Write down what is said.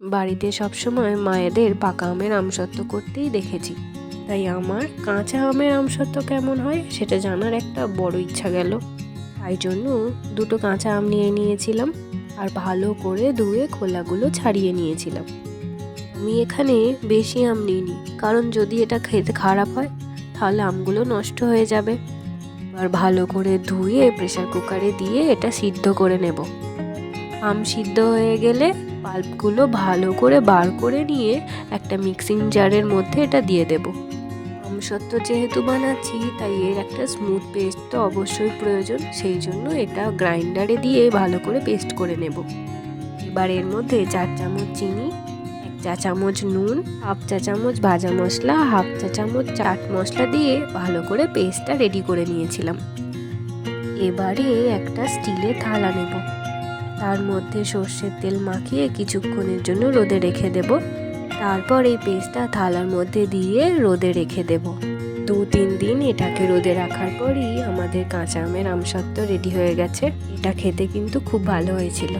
বাড়িতে সবসময় মায়েদের পাকা আমের আমসত্ত্ব করতেই দেখেছি। তাই আমার কাঁচা আমের আমসত্ত্ব কেমন হয় সেটা জানার একটা বড় ইচ্ছা গেল। তাই জন্য দুটো কাঁচা আম নিয়ে নিয়েছিলাম আর ভালো করে ধুয়ে খোলাগুলো ছাড়িয়ে নিয়েছিলাম। আমি এখানে বেশি আম নিইনি, কারণ যদি এটা খেতে খারাপ হয়, তাহলে আমগুলো নষ্ট হয়ে যাবে। আর ভালো করে ধুয়ে প্রেসার কুকারে দিয়ে এটা সিদ্ধ করে নেব। আম সিদ্ধ হয়ে গেলে পাল্পগুলো ভালো করে বার করে নিয়ে একটা মিক্সিং জারের মধ্যে এটা দিয়ে দেব। আমসত্ত্ব যেহেতু বানাচ্ছি, তাই এর একটা স্মুথ পেস্ট তো অবশ্যই প্রয়োজন। সেই জন্য এটা গ্রাইন্ডারে দিয়ে ভালো করে পেস্ট করে নেব। এবার এর মধ্যে চার চামচ চিনি, এক চা চামচ নুন, হাফ চা চামচ ভাজা মশলা, হাফ চা চামচ চাট মশলা দিয়ে ভালো করে পেস্টটা রেডি করে নিয়েছিলাম। এবারে একটা স্টিলের থালা নেব। তার মধ্যে সর্ষের তেল মাখিয়ে কিছুক্ষণের জন্য রোদে রেখে দেব। তারপর এই পেস্টটা থালার মধ্যে দিয়ে রোদে রেখে দেব। দু তিন দিন এটাকে রোদে রাখার পরই আমাদের কাঁচা আমের আমসত্ত্ব রেডি হয়ে গেছে। এটা খেতে কিন্তু খুব ভালো হয়েছিল।